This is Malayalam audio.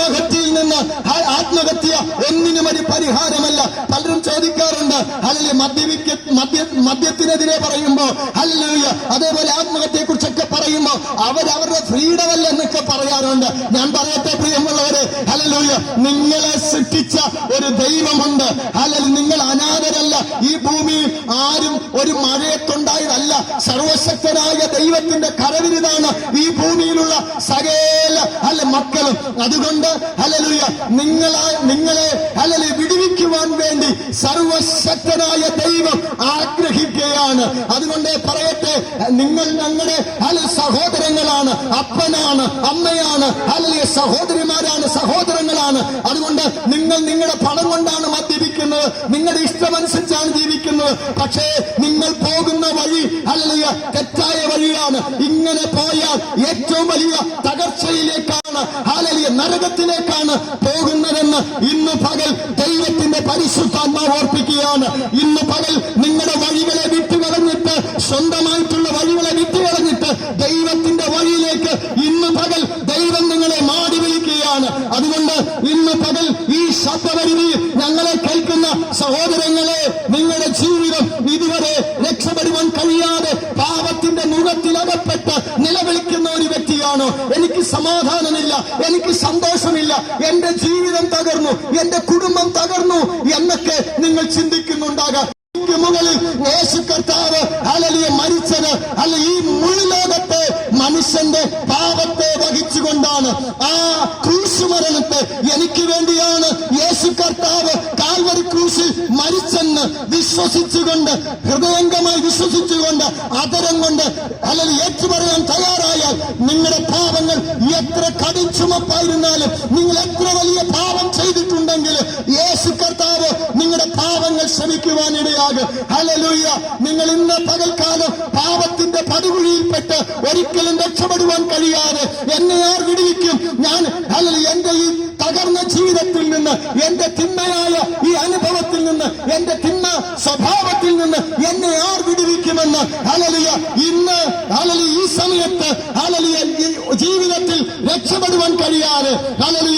ആത്മഹത്യയിൽ നിന്ന് ആത്മഹത്യ ഒന്നിനും ഒരു പരിഹാരമല്ല. പലരും ചോദിക്കാറുണ്ട് അല്ലെ മദ്യപിക്ക മദ്യ മദ്യത്തിനെതിരെ പറയുമ്പോൾ ഹല്ലേലൂയ അതേപോലെ ആത്മഹത്യയെ കുറിച്ചൊക്കെ പറയുമ്പോ അവരവരുടെ ഫ്രീഡം അല്ല എന്നൊക്കെ പറയാറുണ്ട്. ഞാൻ പറയട്ടെ പ്രിയമുള്ളവരെ ഹലലൂയ നിങ്ങളെ സൃഷ്ടിച്ച ഒരു ദൈവമുണ്ട്. അല്ലെങ്കിൽ നിങ്ങൾ അനാഥരല്ല. ഈ ഭൂമിയിൽ ആരും ഒരു മഴയത്തുണ്ടായതല്ല. സർവശക്തനായ ദൈവത്തിന്റെ കരവിരുതാണ് ഈ ഭൂമിയിലുള്ള സകേ അല്ല മക്കളും. അതുകൊണ്ട് ഹല്ലേലൂയ നിങ്ങളെ നിങ്ങളെ ഹല്ലേലൂയ വിടുവിക്കുവാൻ വേണ്ടി സർവശക്തനായ ദൈവം ആഗ്രഹിക്കുകയാണ്. അതുകൊണ്ട് പറയട്ടെ നിങ്ങൾ ഞങ്ങളുടെ അല്ല സഹോദരങ്ങളാണ് അപ്പനാണ് അമ്മയാണ് അല്ലെ സഹോദരിമാരാണ് സഹോദരങ്ങളാണ്. അതുകൊണ്ട് നിങ്ങൾ നിങ്ങളുടെ പണം കൊണ്ടാണ് നിങ്ങളുടെ ഇഷ്ടമനുസരിച്ചാണ് ജീവിക്കുന്നത്. പക്ഷേ നിങ്ങൾ പോകുന്ന വഴി അല്ലെങ്കിൽ തെറ്റായ വഴിയാണ്. ഇങ്ങനെ പോയാൽ ഏറ്റവും വലിയ തകർച്ചയിലേക്കാണ് ഹാലലിയ നരകത്തിലേക്കാണ് പോകുന്നതെന്ന് ഇന്ന് പകൽ ദൈവത്തിന്റെ പരിശുദ്ധാത്മാവ് ഓർപ്പിക്കുകയാണ്. ഇന്ന് പകൽ നിങ്ങളുടെ വഴികളെ വിട്ടുകളഞ്ഞിട്ട് സ്വന്തമായിട്ടുള്ള വഴികളെ വിട്ടുകളഞ്ഞിട്ട് ദൈവത്തിന്റെ വഴിയിലേക്ക് ഇന്ന് പകൽ ദൈവം നിങ്ങളെ മാടി വിളിക്കുകയാണ് അതുകൊണ്ട് ഇന്ന് പകൽ ഈ ശബ്ദപരിധി ഞങ്ങളെ കേൾക്കുന്ന സഹോദരങ്ങളെ നിങ്ങളുടെ ജീവിതം ഇതുവരെ രക്ഷപ്പെടുവാൻ കഴിയാതെ പാപത്തിന്റെ മുഖത്തിലകപ്പെട്ട് നിലവിളിക്കുന്ന ഒരു വ്യക്തിയാണോ. എനിക്ക് സമാധാനമില്ല എനിക്ക് സന്തോഷമില്ല. എന്റെ ജീവിതം തകർന്നു എന്റെ കുടുംബം തകർന്നു എന്നൊക്കെ നിങ്ങൾ ചിന്തിക്കുന്നുണ്ടാകാം. മുകളിൽ യേശു കർത്താവ് അലലിയ മരിച്ചത് അല്ല ഈ മനുഷ്യന്റെ പാപത്തെ വഹിച്ചുകൊണ്ടാണ് ആ ക്രൂശ് മരണത്തെ എനിക്ക് വേണ്ടിയാണ് യേശു കർത്താവ് കാൽവരി ക്രൂശിൽ മരിച്ചെന്ന് വിശ്വസിച്ചുകൊണ്ട് ഹൃദയംഗമായി വിശ്വസിച്ചുകൊണ്ട് അതരം കൊണ്ട് അല്ലെങ്കിൽ ഏറ്റുപറയാൻ തയ്യാറായാൽ നിങ്ങളുടെ പാപങ്ങൾ എത്ര കടിച്ചുമപ്പായിരുന്നാലും നിങ്ങൾ എത്ര വലിയ പാപം ചെയ്തിട്ടുണ്ടെങ്കിൽ യേശു കർത്താവ് നിങ്ങളുടെ പാപങ്ങൾ ക്ഷമിക്കുവാനിടയാകും ഹലലൂയ നിങ്ങൾ ഇന്ന് പകൽക്കാലം പാപത്തിന്റെ പടുകുഴിയിൽപ്പെട്ട് ഒരിക്കലും രക്ഷപ്പെടുവാൻ കഴിയാതെ എന്നെ ആർ വിടുവിക്കും. ഞാൻ ഹലൽ എന്റെ ഈ തകർന്ന ജീവിതത്തിൽ നിന്ന് എന്റെ തിന്മയായ ഈ അനുഭവത്തിൽ നിന്ന് എന്റെ തിന്മ സ്വഭാവത്തിൽ നിന്ന് എന്നെ ആർ വിടുവിക്കുമെന്ന് ഹലലിയ ഇന്ന് ഹലലി ഈ സമയത്ത് ഹലലിയ ജീവിതത്തിൽ രക്ഷപ്പെടുവാൻ കഴിയാതെ ഹലലി